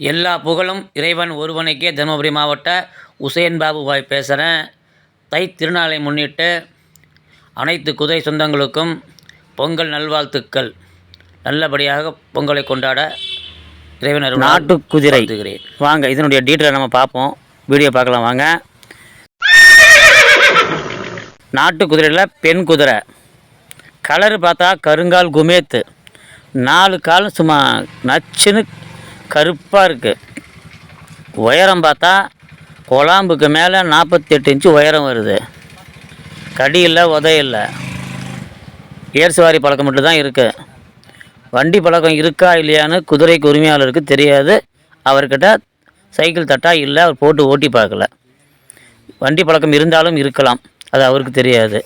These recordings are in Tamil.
எல்லா புகழும் இறைவன் ஒருவனுக்கே தருமபுரி மாவட்ட உசேன் பாபு பாய் பேசுகிறேன் தை திருநாளை முன்னிட்டு அனைத்து குதிரை சொந்தங்களுக்கும் பொங்கல் நல்வாழ்த்துக்கள். நல்லபடியாக பொங்கலை கொண்டாட இறைவனர் நாட்டு குதிரை. வாங்க இதனுடைய டீட்டெயில் நம்ம பார்ப்போம். வீடியோ பார்க்கலாம் வாங்க. நாட்டு குதிரையில் பெண் குதிரை. கலரு பார்த்தா கருங்கால் குமேத்து. நாலு காலும் சும்மா நச்சுன்னு கருப்பாக இருக்குது உயரம் பார்த்தா குழாம்புக்கு மேலே நாற்பத்தெட்டு இன்ச்சு உயரம் வருது. கடி இல்லை உதையில்லை. ஏர் சவாரி பழக்கம் மட்டும்தான் இருக்குது வண்டி பழக்கம் இருக்கா இல்லையான்னு குதிரைக்கு உரிமையாளருக்கு தெரியாது. அவர்கிட்ட சைக்கிள் தட்டா இல்லை அவர் போட்டு ஓட்டி பார்க்கல. வண்டி பழக்கம் இருந்தாலும் இருக்கலாம் அது அவருக்கு தெரியாது.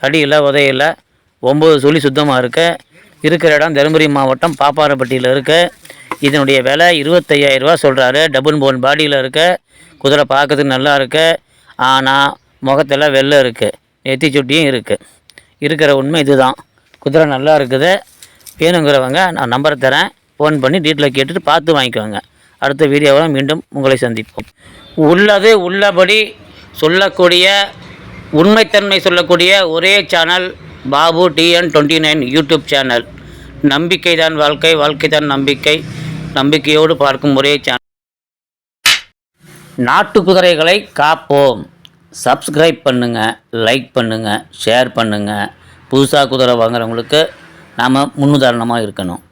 கடி இல்லை உதையில்லை ஒம்பது சொல்லி சுத்தமாக இருக்குது இருக்கிற இடம் தருமபுரி மாவட்டம் பாப்பாரப்பட்டியில் இருக்குது இதனுடைய விலை இருபத்தையாயிரரூவா சொல்கிறாரு டபுள் போன் பாடியில் இருக்க. குதிரை பார்க்கறதுக்கு நல்லா இருக்கு. ஆனால் முகத்தில் வெள்ளை இருக்குது நெத்தி சுட்டியும் இருக்குது இருக்கிற உண்மை இதுதான். குதிரை நல்லா இருக்குது. வேணுங்கிறவங்க நான் நம்பரை தரேன். ஃபோன் பண்ணி டீட்டெயில் கேட்டுட்டு பார்த்து வாங்கிக்கோங்க. அடுத்த வீடியோவில் மீண்டும் உங்களை சந்திப்போம். உள்ளது உள்ளபடி சொல்லக்கூடிய உண்மைத்தன்மை சொல்லக்கூடிய ஒரே channel Babu TN twenty nine YouTube channel நம்பிக்கை தான் வாழ்க்கை வாழ்க்கை தான் நம்பிக்கை. நம்பிக்கையோடு பார்க்கும் ஒரே சேனல் நாட்டு குதிரைகளை காப்போம். சப்ஸ்கிரைப் பண்ணுங்கள் லைக் பண்ணுங்கள் ஷேர் பண்ணுங்கள் புதுசாக குதிரை வாங்குறவங்களுக்கு நாம் முன்னுதாரணமாக இருக்கணும்.